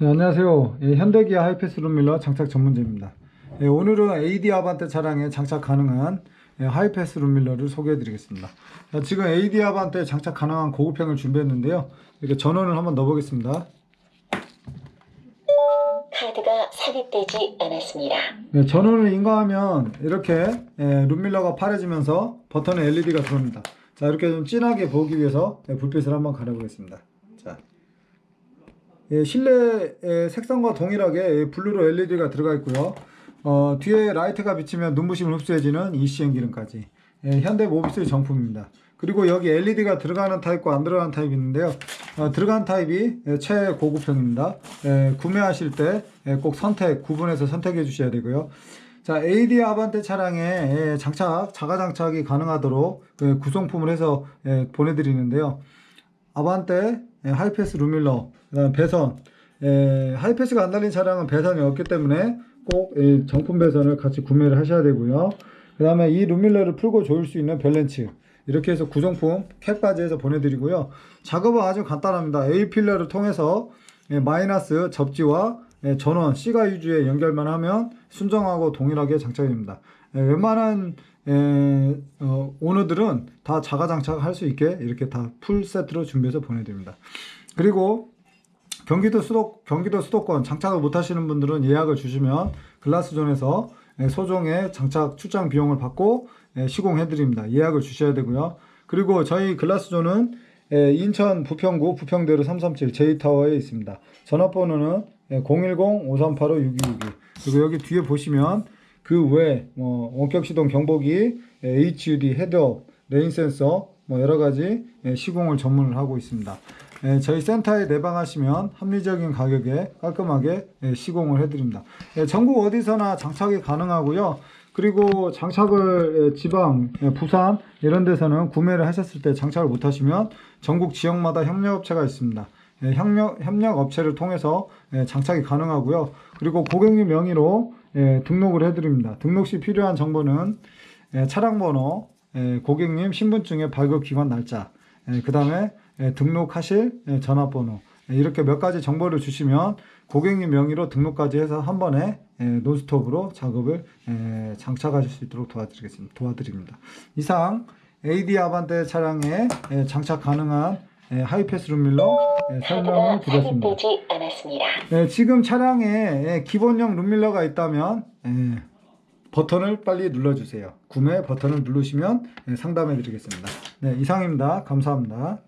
네, 안녕하세요. 예, 현대기아 하이패스 룸밀러 장착 전문지입니다. 예, 오늘은 AD 아반떼 차량에 장착 가능한 예, 하이패스 룸밀러를 소개해 드리겠습니다. 자, 지금 AD 아반떼 장착 가능한 고급형을 준비했는데요. 이렇게 전원을 한번 넣어보겠습니다. 카드가 삽입되지 않았습니다. 네, 전원을 인가하면 이렇게 예, 룸밀러가 파래지면서 버튼에 LED가 들어옵니다. 자, 이렇게 좀 진하게 보기 위해서 예, 불빛을 한번 가려보겠습니다. 자, 예, 실내 예, 색상과 동일하게 예, 블루로 LED가 들어가 있고요. 어, 뒤에 라이트가 비치면 눈부심을 흡수해주는 ECM 기능까지 예, 현대 모비스 정품입니다. 그리고 여기 LED가 들어가는 타입과 안 들어가는 타입이 있는데요. 어, 들어간 타입이 예, 최고급형입니다. 예, 구매하실 때 꼭 선택, 구분해서 선택해 주셔야 되고요. 자, AD 아반떼 차량에 예, 장착, 자가 장착이 가능하도록 예, 구성품을 해서 예, 보내드리는데요. 아반떼, 예, 하이패스 루밀러, 그다음 배선. 예, 하이패스가 안 달린 차량은 배선이 없기 때문에 꼭 예, 정품 배선을 같이 구매를 하셔야 되고요. 그 다음에 이 루밀러를 풀고 조일 수 있는 벨렌츠. 이렇게 해서 구성품 캡까지 해서 보내드리고요. 작업은 아주 간단합니다. A 필러를 통해서 예, 마이너스 접지와 예, 전원 C가 유주에 연결만 하면 순정하고 동일하게 장착됩니다. 예, 웬만한 예, 어, 오너들은 다 자가 장착할 수 있게 이렇게 다 풀 세트로 준비해서 보내드립니다. 그리고 경기도 수도 경기도 수도권 장착을 못 하시는 분들은 예약을 주시면 글라스존에서 예, 소정의 장착 출장 비용을 받고 예, 시공해 드립니다. 예약을 주셔야 되고요. 그리고 저희 글라스존은 예, 인천 부평구 부평대로 337 J타워에 있습니다. 전화번호는 예, 010-5385-6262 그리고 여기 뒤에 보시면 그 외에 뭐 원격 시동 경보기, 예, HUD 헤드업, 레인 센서 뭐 여러 가지 예, 시공을 전문을 하고 있습니다. 예, 저희 센터에 내방하시면 합리적인 가격에 깔끔하게 예, 시공을 해드립니다. 예, 전국 어디서나 장착이 가능하고요. 그리고 장착을 예, 지방, 예, 부산 이런 데서는 구매를 하셨을 때 장착을 못 하시면 전국 지역마다 협력업체가 있습니다. 예, 협력, 협력 업체를 통해서 예, 장착이 가능하고요. 그리고 고객님 명의로 예, 등록을 해드립니다. 등록 시 필요한 정보는 예, 차량 번호, 예, 고객님 신분증의 발급 기관 날짜, 그 다음에 등록하실 예, 전화번호 예, 이렇게 몇 가지 정보를 주시면 고객님 명의로 등록까지 해서 한 번에 예, 논스톱으로 작업을 예, 장착하실 수 있도록 도와드리겠습니다. 도와드립니다. 이상 AD 아반떼 차량에 예, 장착 가능한 예, 하이패스 룸밀러 예, 설명을 카드가 드렸습니다. 네, 지금 차량에 예, 기본형 룸밀러가 있다면 예, 버튼을 빨리 눌러주세요. 구매 버튼을 누르시면 예, 상담해 드리겠습니다. 네, 이상입니다. 감사합니다.